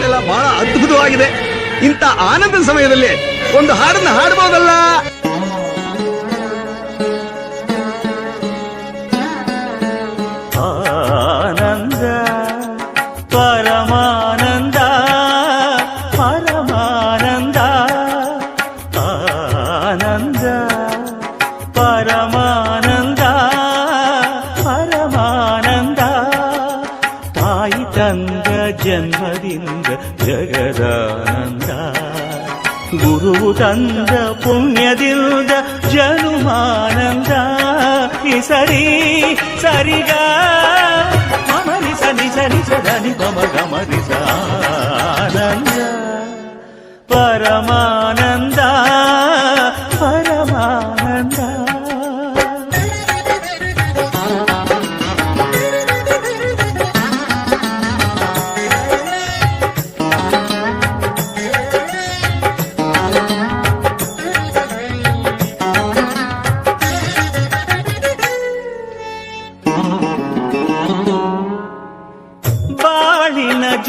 ಬಹಳ ಅದ್ಭುತವಾಗಿದೆ. ಇಂಥ ಆನಂದ ಸಮಯದಲ್ಲಿ ಒಂದು ಹಾಡನ್ನ ಹಾಡಬಹುದಲ್ಲ ಜನ್ಮದಿಂದ ಜಗದಾನಂದ ಗುರು ತಂದ ಪುಣ್ಯದಿಂದ ಜನುಮಾನಂದ ಈ ಸರಿ ಸರಿಗ ಮಮರಿ ಸನಿ ಸರಿ ಸದನಿ ಪಮ ಗಮರಿಸ ಆನಂದ ಪರಮಾನಂದ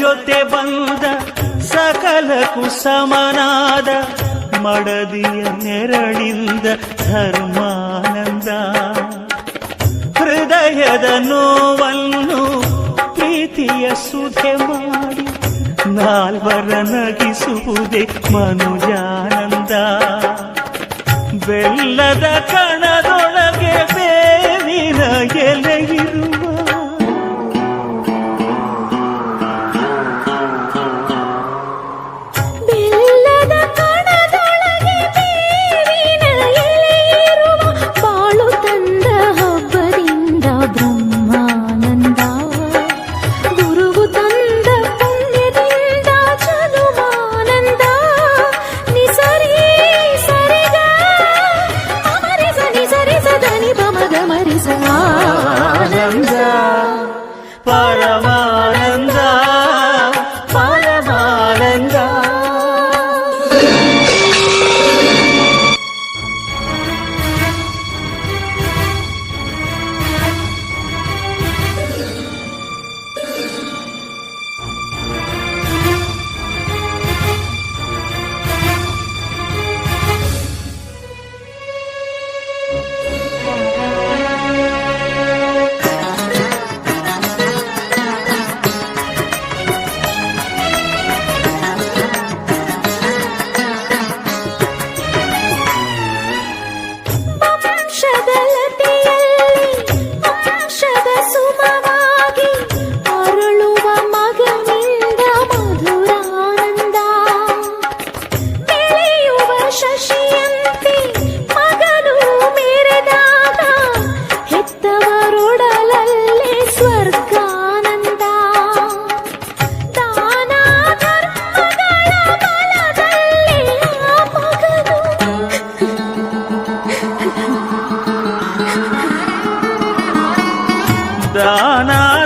ಜೊತೆ ಬಂದ ಸಕಲಕ್ಕೂ ಸಮನಾದ ಮಡದಿಯ ನೆರಳಿಂದ ಧರ್ಮಾನಂದ. ಹೃದಯದ ನೋವನ್ನು ಪ್ರೀತಿಯ ಸುಧೆ ಮಾಡಿ ನಾಲ್ವರ ನಗಿಸುವುದೇ ಮನುಜಾನಂದ. ಬೆಲ್ಲದ ಕಣದೊಳಗೆ ಬೇವಿನ ಎಲೆಯಿರುವ para தானா